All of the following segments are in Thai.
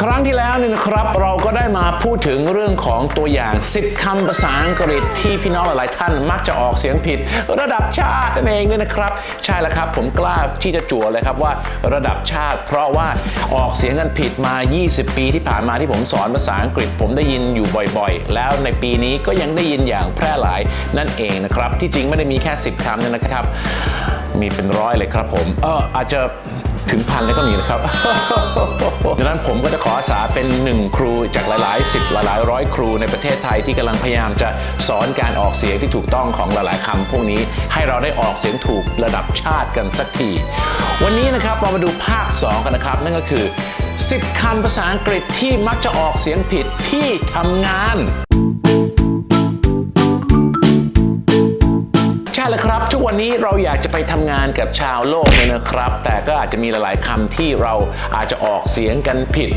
ครั้งที่แล้วเนี่ยนะครับเราก็ได้มาพูดถึงเรื่องของตัวอย่าง 10คำภาษาอังกฤษที่พี่น้องหลาย ๆ ท่านมักจะออกเสียงผิด ระดับชาตินั่นเองเนี่ยนะครับ ใช่แล้วครับ ผมกล้าที่จะจั่วเลยครับว่าระดับชาติ เพราะว่าออกเสียงกันผิดมา 20 ปีที่ผ่านมาที่ผมสอนภาษาอังกฤษ ผมได้ยินอยู่บ่อย ๆ แล้วในปีนี้ก็ยังได้ยินอย่างแพร่หลายนั่นเองนะครับ ที่จริงไม่ได้มีแค่ 10คำเนี่ยนะครับมีเป็นร้อยเลยครับผมเอออาจจะ ถึงพันเลยก็มีนะครับ ดังนั้นผมก็จะขออาสาเป็นหนึ่งครูจากหลายๆสิบหลายๆร้อยครูในประเทศไทยที่กำลังพยายามจะสอนการออกเสียงที่ถูกต้องของหลาย ๆคำพวกนี้ให้เราได้ออกเสียงถูกระดับชาติกันสักที วันนี้นะครับเรามาดูภาค 2 กันนะครับ นั่นก็คือ 10คำภาษาอังกฤษที่มักจะออกเสียงผิดที่ทำงาน ล้วครับ ทุกวันนี้เราอยากจะไปทำงานกับชาวโลกเนี่ยนะครับ แต่ก็อาจจะมีหลาย ๆคำที่เราอาจจะออกเสียงกันผิด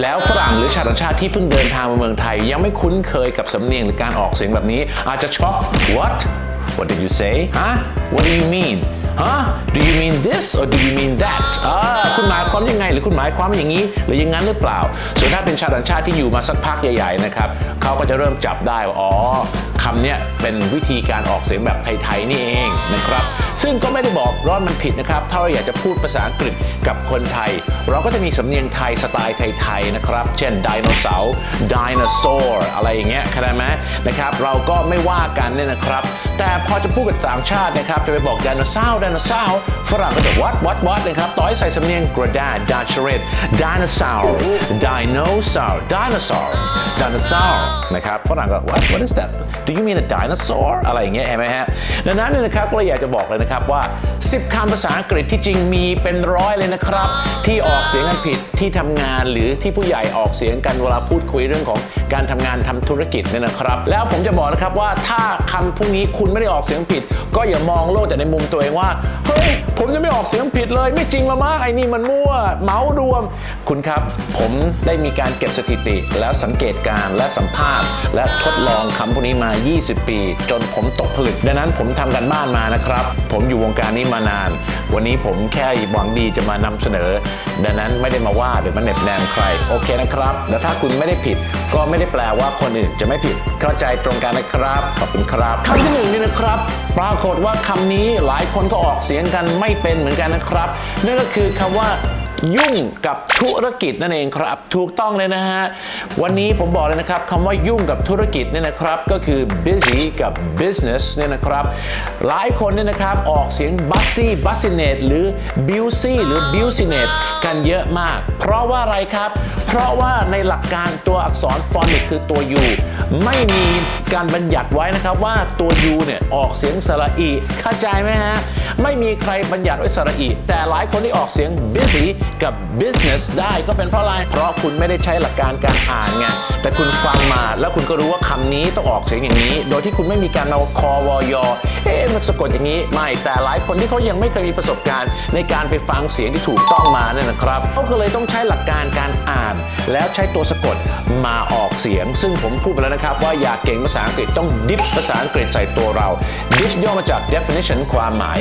แล้วฝรั่งหรือชาวต่างชาติที่เพิ่งเดินทางมาเมืองไทย ยังไม่คุ้นเคยกับสำเนียงหรือการออกเสียงแบบนี้ อาจจะช็อก what what did you say ฮะ what do you mean ฮะ do you mean this or do you mean that อ่าคุณหมายความยังไง หรือคุณหมายความอย่างนี้ หรืออย่างนั้นหรือเปล่า ส่วนถ้าเป็นชาวต่างชาติที่อยู่มาสักพักใหญ่ๆนะครับเขาก็จะเริ่มจับได้ว่าอ๋อคำเนี้ยเป็นวิธีการออกเสียงแบบไทยๆนี่เองนะครับ ซึ่งก็ไม่ได้บอกร้อนมันผิดนะครับ ถ้าเราอยากจะพูดภาษาอังกฤษกับคนไทย เราก็จะมีสำเนียงไทยสไตล์ไทยๆนะครับ เช่นไดโนเสาร์ไดโนเสาร์อะไรอย่างเงี้ยเข้าใจไหมนะครับ เราก็ไม่ว่ากันเนี่ยนะครับ แต่พอจะพูดกับต่างชาตินะครับ จะไปบอกไดโนเสาร์ไดโนเสาร์ฝรั่งก็จะ what what what นะครับต่อให้ใส่สำเนียงกระดาษดาชเรตไดโนเสาร์ไดโนเสาร์ไดโนเสาร์ไดโนเสาร์นะครับฝรั่งก็ what what is that do you mean a dinosaur อะไรอย่างเงี้ยเห็นไหมฮะดังนั้นเนี่ยนะครับก็เลยอยากจะบอกเลยนะครับว่า 10คำภาษาอังกฤษที่จริงมีเป็นร้อยเลยนะครับ ที่ออกเสียงกันผิดที่ทำงานหรือที่ผู้ใหญ่ออกเสียงกันเวลาพูดคุยเรื่องของ การทำงานทำธุรกิจเนี่ยนะครับ แล้วผมจะบอกนะครับว่าถ้าคำพวกนี้คุณไม่ได้ออกเสียงผิด ก็อย่ามองโลกแต่ในมุมตัวเองว่าเฮ้ยผมจะไม่ออกเสียงผิดเลย ไม่จริงละมั้งไอ้นี่มันมั่วเมาส์รวม คุณครับ ผมได้มีการเก็บสถิติ แล้วสังเกตการและสัมภาษณ์ และทดลองคำพวกนี้มา 20 ปี จนผมตกผลึกดังนั้นผมทำกันบ้านมานะครับ ผมอยู่วงการนี้มานาน วันนี้ผมแค่หวังดีจะมานำเสนอ ดังนั้นไม่ได้มาว่าหรือมาเหน็บแนมใครโอเคนะครับแต่ถ้าคุณไม่ได้ผิดก็ไม่ได้แปลว่าคนอื่นจะไม่ผิด เข้าใจตรงกันนะครับ ขอบคุณครับคำที่หนึ่งนี่นะครับ ปรากฏว่าคำนี้หลายคนก็ออกเสียงกันไม่เป็นเหมือนกันนะครับ นั่นก็คือคำว่า ยุ่งกับธุรกิจนั่นเองครับ ถูกต้องเลยนะฮะ วันนี้ผมบอกเลยนะครับคำว่ายุ่งกับธุรกิจเนี่ยนะครับ ก็คือ busy กับ business เนี่ยนะครับ หลายคนเนี่ยนะครับออกเสียง bussy bussinate หรือ busy หรือ business กันเยอะมาก เพราะว่าอะไรครับ เพราะว่าในหลักการตัวอักษรฟอนติกคือตัว u ไม่มีการบัญญัติไว้นะครับว่าตัว u เนี่ยออกเสียงสระอีเข้าใจไหมฮะ ไม่มีใครบัญญัติไว้สระอีแต่หลายคนที่ออกเสียง busy กับ business ได้ก็เป็นเพราะอะไร เพราะคุณไม่ได้ใช้หลักการการอ่านไง แต่คุณฟังมาแล้วคุณก็รู้ว่าคำนี้ต้องออกเสียงอย่างนี้ โดยที่คุณไม่มีการเอาคอวอยเอ๊ะมันสะกดอย่างนี้ ไม่ แต่หลายคนที่เขายังไม่เคยมีประสบการณ์ ในการไปฟังเสียงที่ถูกต้องมาเนี่ยนะครับเขาก็เลยต้องใช้หลักการการอ่าน แล้วใช้ตัวสะกดมาออกเสียง ซึ่งผมพูดไปแล้วนะครับ ว่าอยากเก่งภาษาอังกฤษต้องดิฟภาษาอังกฤษใส่ตัวเราดิฟย่อมาจาก definition ความหมาย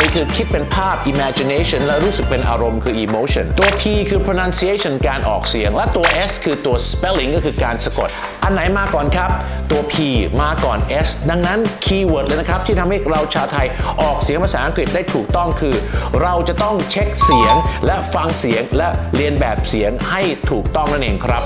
I คือคิดเป็นภาพ imagination และรู้สึกเป็นอารมณ์คือ emo motion ตัว P คือ pronunciation การออกเสียง และตัว S คือตัว spelling ก็คือการสะกด อันไหนมาก่อนครับ ตัว P มาก่อน S ดังนั้น keyword เลยนะครับ ที่ทำให้เราชาวไทยออกเสียงภาษาอังกฤษได้ถูกต้องคือ เราจะต้องเช็คเสียงและฟังเสียงและเรียนแบบเสียงให้ถูกต้องนั่นเองครับ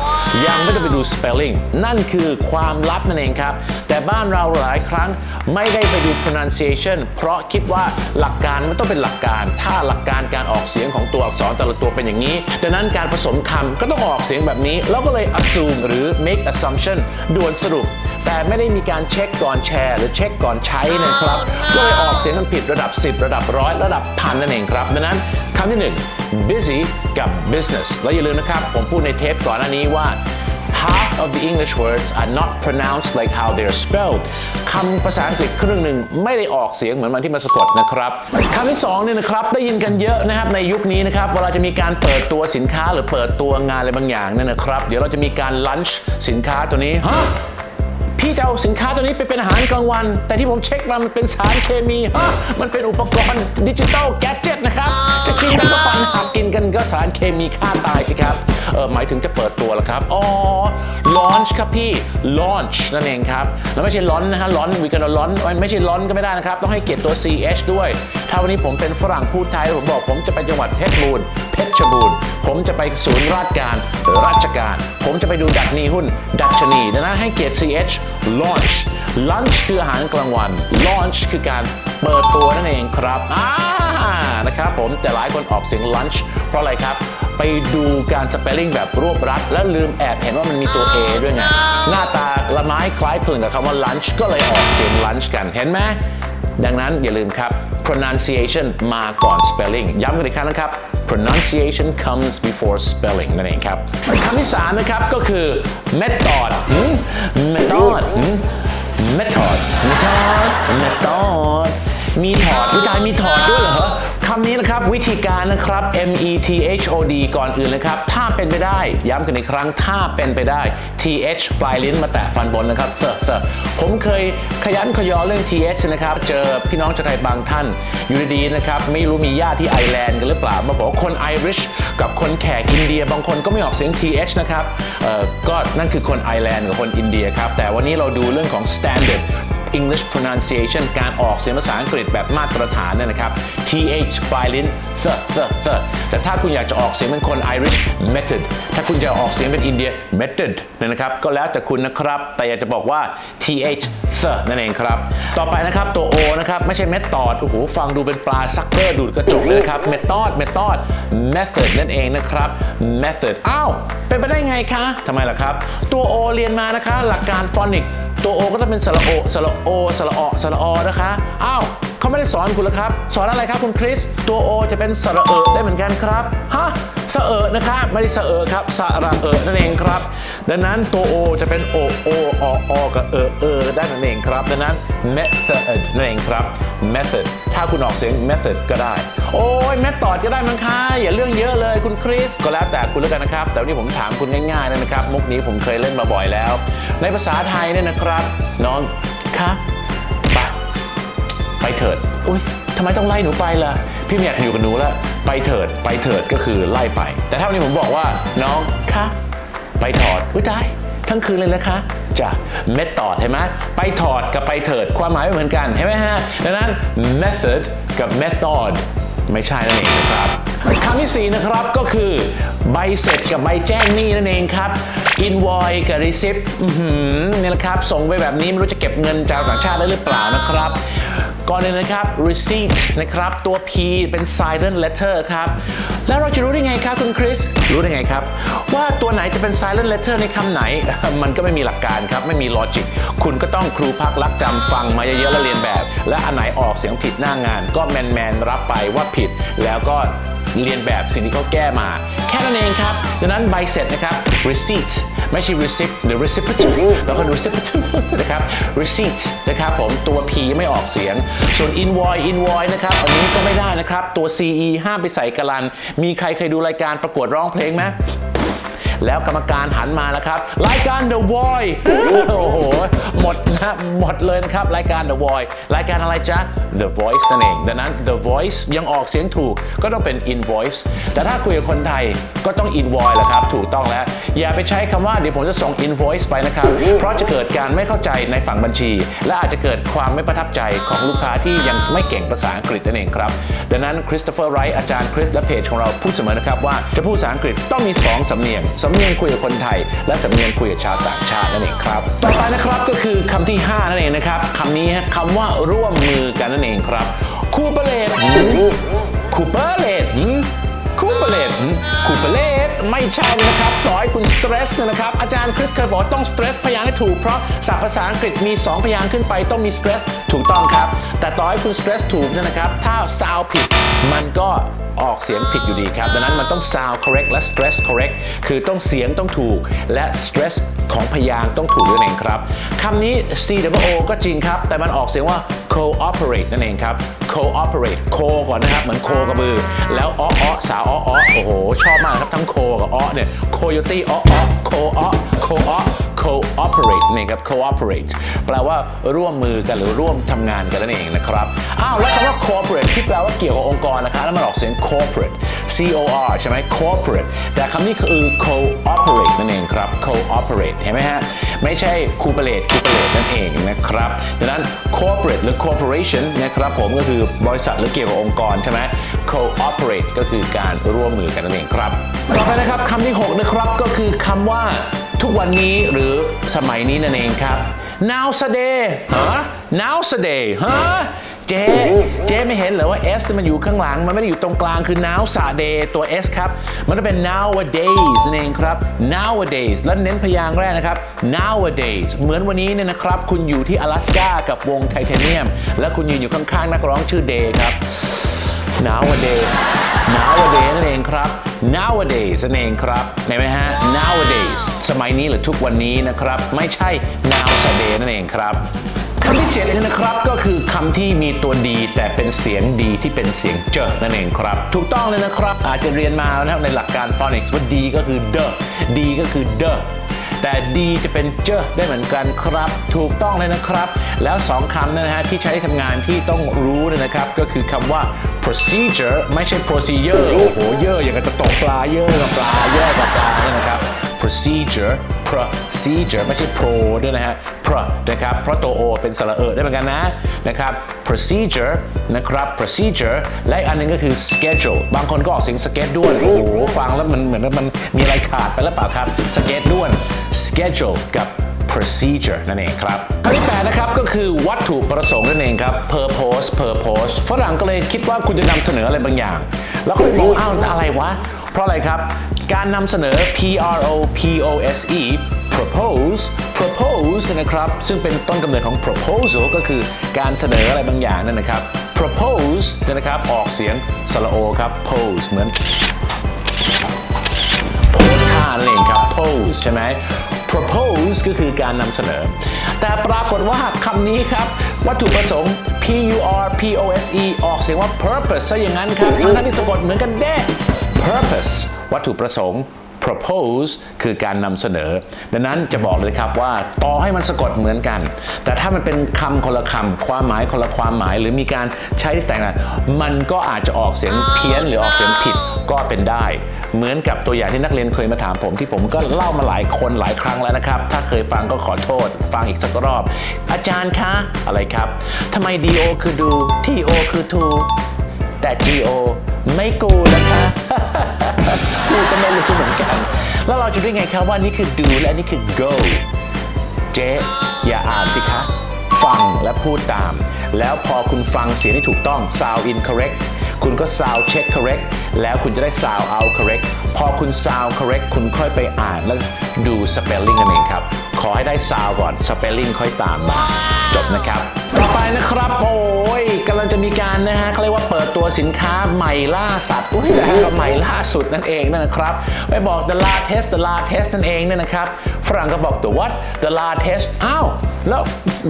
ยังไม่ต้องไปดู spelling นั่นคือความลับนั่นเองครับ แต่บ้านเราหลายครั้งไม่ได้ไปดู pronunciation เพราะคิดว่าหลักการมันต้องเป็นหลักการ ถ้าหลักการการออกเสียงของตัวอักษรแต่ละตัวเป็นอย่างนี้ ดังนั้นการผสมคำก็ต้องออกเสียงแบบนี้ แล้วก็เลย assume หรือ make assumption ด่วนสรุป แต่ไม่ได้มีการเช็คก่อนแชร์ หรือเช็คก่อนใช้นะครับก็เลยออกเสียงกันผิดระดับ 10 ระดับร้อยระดับพันนั่นเองครับดังนั้นคำที่ 1 busy กับ business แล้วอย่าลืมนะครับ ผมพูดในเทปก่อนหน้านี้ว่า half of the English words are not pronounced like how they're spelled คำภาษาอังกฤษครึ่งหนึ่งไม่ได้ออกเสียงเหมือนมันที่มันสะกดนะครับคำที่สองเนี่ยนะครับได้ยินกันเยอะนะครับในยุคนี้นะครับเวลาจะมีการเปิดตัวสินค้าหรือเปิดตัวงานอะไรบางอย่างเนี่ยนะครับ เดี๋ยวเราจะมีการลันช์สินค้าตัวนี้ฮะ พี่จะเอาสินค้าตัวนี้ไปเป็นอาหารกลางวัน แต่ที่ผมเช็คมามันเป็นสารเคมีฮะมันเป็นอุปกรณ์ดิจิตอลแกจ e t นะครับ จะกินกันก็ปันหากกินกันก็สารเคมีฆ่าตายสิครับเออหมายถึงจะเปิดตัวแล้วครับอ๋อ launch ครับพี่ launch นั่นเองครับ แล้วไม่ใช่ร้อนนะฮะร้อนวีกันร้อนไม่ใช่ร้อนก็ไม่ได้นะครับ ต้องให้เกียรติตัว ch ด้วย ถ้าวันนี้ผมเป็นฝรั่งพูดไทยผมบอกผมจะไปจังหวัดเพชรบูรณ์เพชรบูรณ์ผมจะไปศูนย์ราชการราชการ ผมจะไปดูดัชนีหุ้น ดัชนีดังนั้นให้เกียรติ ch launch lunch คืออาหารกลางวัน launch คือการเปิดตัวนั่นเองครับอ่านะครับผมแต่หลายคนออกเสียง lunch เพราะอะไรครับ ไปดูการสเปลลิ่งแบบรวบรัด แล้วลืมแอบเห็นว่ามันมีตัว A ด้วยไง หน้าตาละไม้คล้ายคลึงกับคำว่า lunch ก็เลยออกเสียง lunch กันเห็นไหมดังนั้นอย่าลืมครับ pronunciation มาก่อน spelling ย้ำกันอีกครั้งนะครับ pronunciation comes before spelling นั่นเองครับคำที่สามนะครับก็คือ method method method method method มีถอดวิจายมีถอดด้วยเหรอำนี้นะครับวิธีการนะครับ M E T H O D ก่อนอื่นเลยครับ ถ้าเป็นไปได้ ย้ำกันอีกครั้งถ้าเป็นไปได้ T H ปลายลิ้นมาแตะฟันบนนะครับเซอร์เซอร์ผมเคยขยันขยอเรื่อง T H นะครับ เจอพี่น้องชาวไทยบางท่าน อยู่ดีๆนะครับ ไม่รู้มีญาติที่ไอร์แลนด์กันหรือเปล่า มาบอกคนไอริชกับคนแขกอินเดีย บางคนก็ไม่ออกเสียง T H นะครับเออก็นั่นคือคนไอร์แลนด์กับคนอินเดียครับแต่วันนี้เราดูเรื่องของ standard English pronunciation การออกเสียงภาษาอังกฤษแบบมาตรฐานเนี่ยนะครับ th ปลายลิ้น th th th แต่ถ้าคุณอยากจะออกเสียงเป็นคน Irish method ถ้าคุณจะออกเสียงเป็นอินเดีย method เนี่ยนะครับ ก็แล้วแต่คุณนะครับ แต่อยากจะบอกว่า th th นั่นเองครับ ต่อไปนะครับตัว o นะครับ ไม่ใช่ method โอ้โหฟังดูเป็นปลาซักเกอร์ดูดกระจกเลยนะครับ method method method นั่นเองนะครับ method อ้าวเป็นไปได้ไงคะทำไมล่ะครับ ตัว o เรียนมานะคะ หลักการฟอนิก ตัวโอก็ต้องเป็นสระโอสระโอสระอสระอนะคะอ้าวเขาไม่ได้สอนคุณเหรอครับ สอนอะไรครับคุณคริส ตัวโอจะเป็นสระเออได้เหมือนกันครับฮะสระเออนะคะไม่ได้สระเออครับสระเออนั่นเองครับ ดังนั้นตัวโอจะเป็นโอโออออกับเออเออได้นั่นเองครับ ดังนั้น method นั่นเองครับ method ถ้าคุณออกเสียง method ก็ได้ โอ้ย method ก็ได้มั้งคะอย่าเรื่องเยอะเลยคุณคริส ก็แล้วแต่คุณแล้วกันนะครับ แต่วันนี้ผมถามคุณง่ายๆนะครับ มุกนี้ผมเคยเล่นมาบ่อยแล้ว ในภาษาไทยเนี่ยนะครับ น้องคะไปไปเถิดอุ้ยทำไมต้องไล่หนูไปล่ะ พี่ไม่อยอยู่กับหนูแล้ว ไปเถิด ไปเถิดก็คือไล่ไป แต่ถ้าวันนี้ผมบอกว่าน้องคะไปถอดอุ้ยได้ ทั้งคืนเลยนะคะจ้ะเมธอดเห็นไหมไปถอดกับไปเถิดความหมายไม่เหมือนกันเห็นไหมฮะดังนั้น method กับ method ไม่ใช่นั่นเองนะครับคำที่ 4 นะครับก็คือใบเสร็จกับใบแจ้งหนี้นั่นเองครับ invoice กับ receipt เนี่ยนะครับ ส่งไปแบบนี้ไม่รู้จะเก็บเงินจากต่างชาติได้หรือเปล่านะครับ ก่อนเลยนะครับ receipt นะครับ ตัว P เป็น silent letter ครับ แล้วเราจะรู้ได้ไงครับคุณคริส รู้ได้ไงครับ ว่าตัวไหนจะเป็น silent letter ในคำไหน มันก็ไม่มีหลักการครับ ไม่มี logic คุณก็ต้องครูพักรักจำฟังมาเยอะๆแล้วเรียนแบบ และอันไหนออกเสียงผิดหน้างาน ก็แมนๆรับไปว่าผิด แล้วก็เรียนแบบสิ่งที่เขาแก้มา แค่นั้นเองครับ ดังนั้นใบเสร็จนะครับ receipt ไม่ใช่ receipt หรือ recipient แล้วก็ recipient นะครับ receipt นะครับผมตัว P ไม่ออกเสียง ส่วน invoice invoice นะครับอันนี้ก็ไม่ได้นะครับ ตัว CE ห้ามไปใส่กะลัน มีใครเคยดูรายการประกวดร้องเพลงไหม แล้วกรรมการหันมาแล้วครับ รายการ The Voice โอ้โห หมดนะหมดเลยนะครับ รายการ The Voice รายการอะไรจ๊ะ The Voice นั่นเอง ดังนั้น The Voice ยังออกเสียงถูกก็ต้องเป็น invoice แต่ถ้าคุยกับคนไทยก็ต้อง invoice แหละครับ ถูกต้องแล้ว อย่าไปใช้คำว่าเดี๋ยวผมจะส่ง invoice ไปนะครับ เพราะจะเกิดการไม่เข้าใจในฝั่งบัญชี และอาจจะเกิดความไม่ประทับใจของลูกค้าที่ยังไม่เก่งภาษาอังกฤษนั่นเองครับ ดังนั้นคริสโตเฟอร์ไรท์อาจารย์คริสและเพจของเราพูดเสมอนะครับว่าจะพูดภาษาอังกฤษต้องมี 2สำเนียงสำเนียงคุยกับคนไทย และสำเนียงคุยกับชาวต่างชาตินั่นเองครับ ต่อไปนะครับก็คือคำที่ 5 นั่นเองนะครับคำนี้ฮะคำว่าร่วมมือกันนั่นเองครับคูเปเลตคูเปเลตคูเปเลตคูเปเลตไม่ใช่นะครับต่อให้คุณสเตรสนะครับ อาจารย์คริสเคยบอกต้องสเตรสพยางค์ให้ถูก เพราะศัพท์ภาษาอังกฤษมี 2 พยางค์ขึ้นไปต้องมีสเตรสถูกต้องครับ แต่ต่อให้คุณสเตรสถูกนยนะครับ ถ้าซาวผิดมันก็ ออกเสียงผิดอยู่ดีครับ ดังนั้นมันต้อง sound correct และ stress correct คือต้องเสียงต้องถูก และ stress ของพยางต้องถูกด้วยเองครับคำนี้ C W O ก็จริงครับ แต่มันออกเสียงว่า cooperate นั่นเองครับ cooperate co ก่อนนะครับ เหมือนโคกระบือ แล้วอ้ออ้อสาวอ้ออ้อโอ้โห ชอบมากครับทั้งโคกับอ้อเนี่ย coyote อ้ออ้อ co อ้อ co อ้อ cooperate นั่นเองครับ cooperate แปลว่าร่วมมือกันหรือร่วมทำงานกันนั่นเองนะครับอ้าวแล้วคำว่า corporate ที่แปลว่าเกี่ยวกับองค์กรนะคะแล้วมันออกเสียง corporate C O R ใช่ไหม corporate แต่คำนี้คือ cooperate นั่นเองครับ cooperate เห็นไหมฮะ ไม่ใช่ cooperate cooperate นั่นเองนะครับดังนั้น corporate หรือ corporation นะครับผมก็คือบริษัทหรือเกี่ยวกับองค์กรใช่ไหม cooperate ก็คือการร่วมมือกันนั่นเองครับ ต่อไปนะครับคำที่ 6 นะครับก็คือคำว่า ทุกวันนี้หรือสมัยนี้นั่นเองครับ nowadays ฮะ nowadays ฮะ เจ๊เจ๊ไม่เห็นเหรอว่า S มันอยู่ข้างหลัง มันไม่ได้อยู่ตรงกลางคือ now s a d a y ตัว S ครับ มันจะเป็น nowadays นั่นเองครับ nowadays แล้วเน้นพยางค์แรกนะครับ nowadays เหมือนวันนี้เนี่ยนะครับ คุณอยู่ที่阿拉斯กากับวงไทเทเนียม และคุณยืนอยู่ข้างๆ นักร้องชื่อเดย์ครับ nowadays nowadays นั่นเองครับ nowadays นั่นเองครับเห็นไหมฮะ nowadays สมัยนี้หรือทุกวันนี้นะครับ ไม่ใช่ nowadays นั่นเองครับคำที่7เนี่ยนะครับก็คือคำที่มีตัวดีแต่เป็นเสียงดีที่เป็นเสียงเจอนั่นเองครับ ถูกต้องเลยนะครับ อาจจะเรียนมานะครับในหลักการ phonics ว่าดีก็คือ the ดีก็คือ the แต่ดีจะเป็นเจอได้เหมือนกันครับ ถูกต้องเลยนะครับ แล้วสองคำนะฮะที่ใช้ทำงานที่ต้องรู้เนี่ยนะครับ ก็คือคำว่า procedure ไม่ใช่ procedure โอ้โหเยอะอย่างกับจะตกปลาเยอะกับปลาเยอะกับปลาเนี่ยนะครับ procedure procedure ไม่ใช่ pro ด้วยนะฮะ pro นะครับ เพราะตัว o เป็นสระเออได้เหมือนกันนะนะครับ procedure นะครับ procedure และอีกอันหนึงก็คือ schedule บางคนก็ออกเสียง schedule โอ้โหฟังแล้วมันเหมือนมันมีอะไรขาดไปแล้วเปล่าครับ schedule schedule กับ procedure นั่นเองครับข้อที่แปดนะครับก็คือวัตถุประสงค์นั่นเองครับ purpose purpose ฝรั่งก็เลยคิดว่าคุณจะนำเสนออะไรบางอย่าง แล้วก็เลยมองอ้าวอะไรวะ เพราะอะไรครับ การนำเสนอ P R O P O S E propose propose นะครับซึ่งเป็นต้นกำเนิดของ proposal ก็คือการเสนออะไรบางอย่างนั่นนะครับ propose เนี่ยนะครับออกเสียงสระโอครับ pose เหมือนโพสท่านั่นเองครับ pose ใช่ไหม propose ก็คือการนำเสนอ แต่ปรากฏว่าคำนี้ครับ วัตถุประสงค์ P U R P O S E ออกเสียงว่า purpose ซะอย่างนั้นครับทั้งๆที่สะกดเหมือนกันเด้ purpose วัตถุประสงค์ propose คือการนำเสนอ ดังนั้นจะบอกเลยครับว่าต่อให้มันสะกดเหมือนกัน แต่ถ้ามันเป็นคำคนละคำความหมายคนละความหมาย หรือมีการใช้แต่งกันมันก็อาจจะออกเสียงเพี้ยนหรือออกเสียงผิด ก็เป็นได้ เหมือนกับตัวอย่างที่นักเรียนเคยมาถามผม ที่ผมก็เล่ามาหลายคนหลายครั้งแล้วนะครับ ถ้าเคยฟังก็ขอโทษ ฟังอีกสักรอบ อาจารย์คะอะไรครับทำไม do คือดู to คือ to แต่ go ไม่กูนะคะกูก็ไม่รู้เหมือนกัน แล้วเราจะรู้ไงครับว่านี่คือ do และนี่คือ go เจ๊อย่าอ่านสิคะ ฟังและพูดตาม แล้วพอคุณฟังเสียงที่ถูกต้อง sound incorrect คุณก็ sound check correct แล้วคุณจะได้ sound out correct พอคุณ sound correct คุณค่อยไปอ่านแล้วดู spelling กันเองครับ ขอให้ได้ sound ก่อน spelling ค่อยตามมา จบนะครับ ต่อไปนะครับ โอ้ยกำลังจะมีการนะฮะเขาเรียกว่าเปิดตัวสินค้าใหม่ล่าสัตว์อุ้ยนะฮะใหม่ล่าสุดนั่นเองนั่นนะครับ ไปบอก the latest the latest นั่นเองเนี่ยนะครับ ฝรั่งก็บอก the what the latest อ้าวแล้ว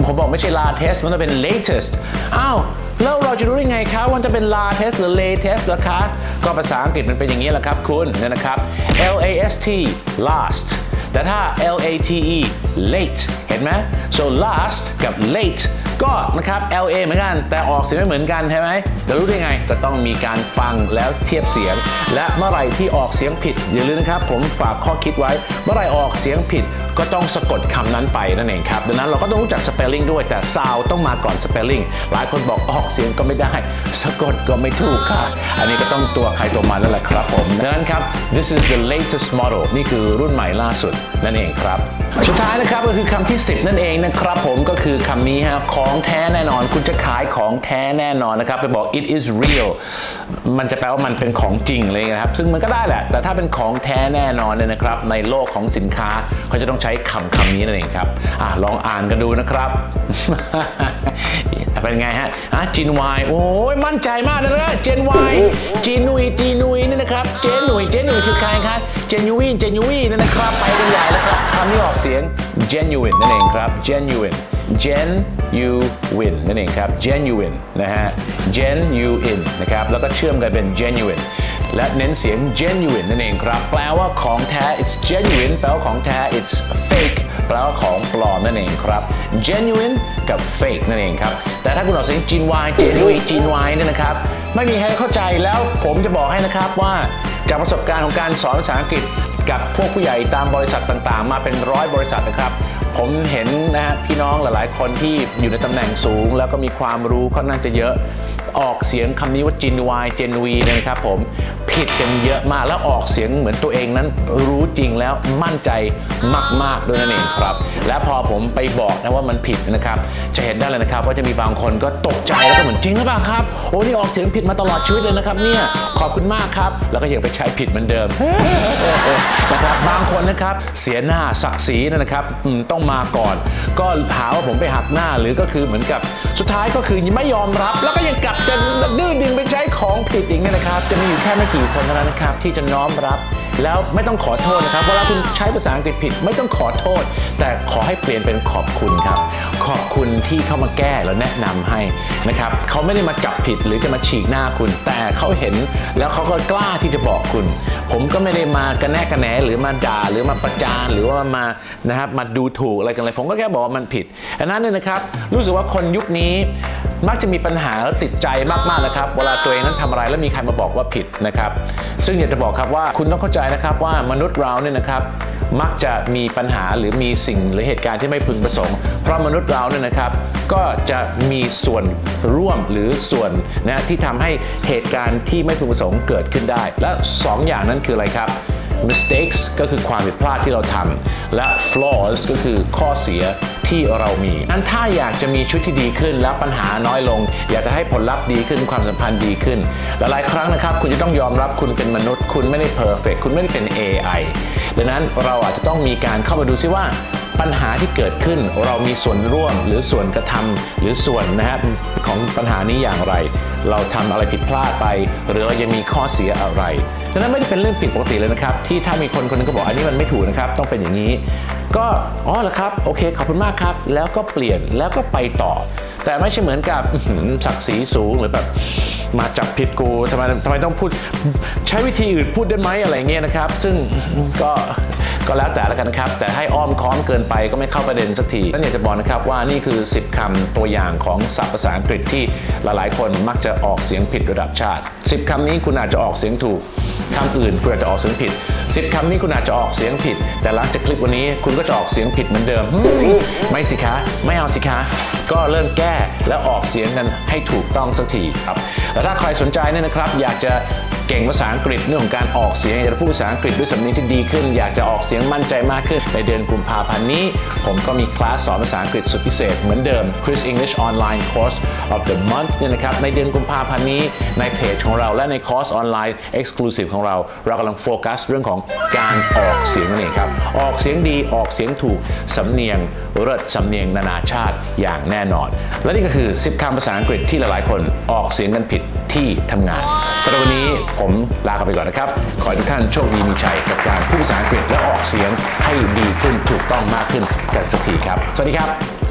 ผมบอกไม่ใช่ latest มันจะเป็น latest อ้าวแล้วเราจะรู้ได้ไงครับว่าจะเป็น latest หรือ latest ล่ะคะ ก็ภาษาอังกฤษมันเป็นอย่างนี้แหละครับคุณเนี่ยนะครับ L A S T last แต่ถ้า L A T E late เห็นไหม so last กับ late ก็นะครับ L A เหมือนกัน แต่ออกเสียงไม่เหมือนกันใช่ไหมจะรู้ได้ไงก็ต้องมีการฟังแล้วเทียบเสียง และเมื่อไหร่ที่ออกเสียงผิดอย่าลืมนะครับ ผมฝากข้อคิดไว้ เมื่อไหร่ออกเสียงผิดก็ต้องสะกดคำนั้นไปนั่นเองครับดังนั้นเราก็ต้องรู้จัก spelling ด้วยแต่ sound ต้องมาก่อน spelling หลายคนบอกออกเสียงก็ไม่ได้ สะกดก็ไม่ถูกค่ะ อันนี้ก็ต้องตัวใครตัวมันนั่นแหละครับผมดังนั้นครับ this is the latest model นี่คือรุ่นใหม่ล่าสุดนั่นเองครับสุดท้ายนะครับก็คือคำที่ 10 นั่นเองนะครับผมก็คือคำนี้ฮะของแท้แน่นอน คุณจะขายของแท้แน่นอนนะครับไปบอก it is real มันจะแปลว่ามันเป็นของจริงเลยนะครับ ซึ่งมันก็ได้แหละ แต่ถ้าเป็นของแท้แน่นอนเนี่ยนะครับ ในโลกของสินค้าเขาจะต้องใช้คำคำนี้นั่นเองครับอะลองอ่านกันดูนะครับเป็นไงฮะอะจินวายโอ้ยมั่นใจมากเลยนะเจนวายจีนุยจีนุยนี่นะครับ เจนหนุ่ยเจนหนุ่ยคือใครครับเจนยูวินเจนยูวินนั่นนะครับ ไปกันใหญ่แล้วครับคำนี้ออกเสียง genuine นั่นเองครับ genuine gen u win นั่นเองครับ genuine นะฮะ gen u in นะครับ แล้วก็เชื่อมกันเป็น genuine และเน้นเสียง genuine นั่นเองครับ แปลว่าของแท้ it's genuine แปลว่าของแท้ it's fake แปลว่าของปลอมนั่นเองครับ genuine กับ fake นั่นเองครับ แต่ถ้าคุณออกเสียงจีนวาย genuine จีนวายเนี่ยนะครับ ไม่มีใครเข้าใจแล้วผมจะบอกให้นะครับว่า จากประสบการณ์ของการสอนภาษาอังกฤษ กับพวกผู้ใหญ่ตามบริษัทต่างๆ มาเป็นร้อยบริษัทนะครับ ผมเห็นนะฮะพี่น้องหลายๆ คนที่อยู่ในตำแหน่งสูง แล้วก็มีความรู้ค่อนข้างจะเยอะ ออกเสียงคำนี้ว่าจินวายเจนวีนะครับผมผิดกันเยอะมากแล้วออกเสียงเหมือนตัวเองนั้นรู้จริงแล้วมั่นใจมาก ๆ ด้วยนั่นเองครับ และพอผมไปบอกนะว่ามันผิดนะครับ จะเห็นได้เลยนะครับ ว่าจะมีบางคนก็ตกใจแล้วก็เหมือนจริงหรือเปล่าครับโอ้นี่ออกเสียงผิดมาตลอดชีวิตเลยนะครับเนี่ยขอบคุณมากครับ แล้วก็ยังไปใช้ผิดเหมือนเดิมนะครับบางคนนะครับเสียหน้าศักดิ์ศรีนะครับต้องมาก่อน ก็หาว่าผมไปหักหน้าหรือก็คือเหมือนกับสุดท้ายก็คือไม่ยอมรับแล้วก็ยังกลับจะดื้อดึงไปใช้ของผิดอีกเนี่ยนะครับ จะมีอยู่แค่ไม่กี่คนเท่านั้นนะครับ ที่จะน้อมรับแล้วไม่ต้องขอโทษนะครับเวลาคุณใช้ภาษาอังกฤษผิด ไม่ต้องขอโทษ แต่ขอให้เปลี่ยนเป็นขอบคุณครับ ขอบคุณที่เข้ามาแก้แล้วแนะนำให้นะครับเขาไม่ได้มาจับผิดหรือจะมาฉีกหน้าคุณ แต่เขาเห็นแล้วเขาก็กล้าที่จะบอกคุณ ผมก็ไม่ได้มากระแนะกระแหนหรือมาด่าหรือมาประจานหรือว่ามานะครับมาดูถูกอะไรกันเลยผมก็แค่บอกว่ามันผิดอันนั้นเนี่ยนะครับ รู้สึกว่าคนยุคนี้ มักจะมีปัญหาแล้วติดใจมากๆนะครับ เวลาตัวเองนั้นทำอะไรแล้วมีใครมาบอกว่าผิดนะครับ ซึ่งอยากจะบอกครับว่าคุณต้องเข้าใจนะครับว่ามนุษย์เราเนี่ยนะครับมักจะมีปัญหาหรือมีสิ่งหรือเหตุการณ์ที่ไม่พึงประสงค์ เพราะมนุษย์เราเนี่ยนะครับ ก็จะมีส่วนร่วมหรือส่วนนะที่ทำให้เหตุการณ์ที่ไม่พึงประสงค์เกิดขึ้นได้ และสองอย่างนั้นคืออะไรครับ mistakes ก็คือความผิดพลาดที่เราทำและ flaws ก็คือข้อเสียที่เรามีอันถ้าอยากจะมีชุดที่ดีขึ้นและปัญหาน้อยลง อยากจะให้ผลลัพธ์ดีขึ้นความสัมพันธ์ดีขึ้น หลายๆครั้งนะครับ คุณจะต้องยอมรับคุณเป็นมนุษย์ คุณไม่ได้ perfect คุณไม่ได้เป็น AI ดังนั้นเราอาจจะต้องมีการเข้ามาดูซิว่าปัญหาที่เกิดขึ้นเรามีส่วนร่วมหรือส่วนกระทำหรือส่วนนะครับของปัญหานี้อย่างไร เราทำอะไรผิดพลาดไป หรือเรายังมีข้อเสียอะไรดังนั้นไม่ได้เป็นเรื่องผิดปกติเลยนะครับ ที่ถ้ามีคนคนหนึงก็บอกอันนี้มันไม่ถูกนะครับ ต้องเป็นอย่างนี้ ก็อ๋อเหรอครับโอเคขอบคุณมากครับ แล้วก็เปลี่ยนแล้วก็ไปต่อ แต่ไม่ใช่เหมือนกับศักดิ์ศรีสูงหรือแบบมาจับผิดกูทำไมทำไมต้องพูดใช้วิธีอื่นพูดได้ไหมอะไรเงี้ยนะครับ ซึ่งก็ก็แล้วแต่แล้วกันนะครับ แต่ให้อ้อมค้อมเกินไปก็ไม่เข้าประเด็นสักทีนั่นอยากจะบอกนะครับว่านี่คือ 10คำตัวอย่างของศัพท์ภาษาอังกฤษที่หลายๆ คนมักจะออกเสียงผิดระดับชาติ 10 คำนี้คุณอาจจะออกเสียงถูกคำอื่นคุณอาจจะออกเสียงผิด 10 คำนี้คุณอาจจะออกเสียงผิด แต่หลังจากคลิปวันนี้คุณก็จะออกเสียงผิดเหมือนเดิมหืมไม่สิคะไม่เอาสิคะก็เริ่มแก้แล้วออกเสียงกันให้ถูกต้องสักทีครับ แล้วถ้าใครสนใจเนี่ยนะครับ อยากจะ เก่งภาษาอังกฤษเรื่องของการออกเสียงอยากจะพูดภาษาอังกฤษด้วยสำเนียงที่ดีขึ้น อยากจะออกเสียงมั่นใจมากขึ้น ในเดือนกุมภาพันธ์นี้ ผมก็มีคลาสสอนภาษาอังกฤษสุดพิเศษเหมือนเดิม Chris English Online Course of the Month เนี่ยนะครับในเดือนกุมภาพันธ์นี้ในเพจของเราและในคอร์สออนไลน์ Exclusive ของเรา เรากำลังโฟกัสเรื่องของการออกเสียงนั่นเองครับออกเสียงดีออกเสียงถูกสำเนียงเลิศสำเนียงนานาชาติอย่างแน่นอน และนี่ก็คือ 10คำภาษาอังกฤษที่หลายๆ คนออกเสียงกันผิดที่ทำงานสำหรับวันนี้ผมลาไปก่อนนะครับ ขอให้ทุกท่านโชคดีมีชัยกับการพูดภาษาอังกฤษและออกเสียงให้ดีขึ้นถูกต้องมากขึ้นกันสักทีครับ สวัสดีครับ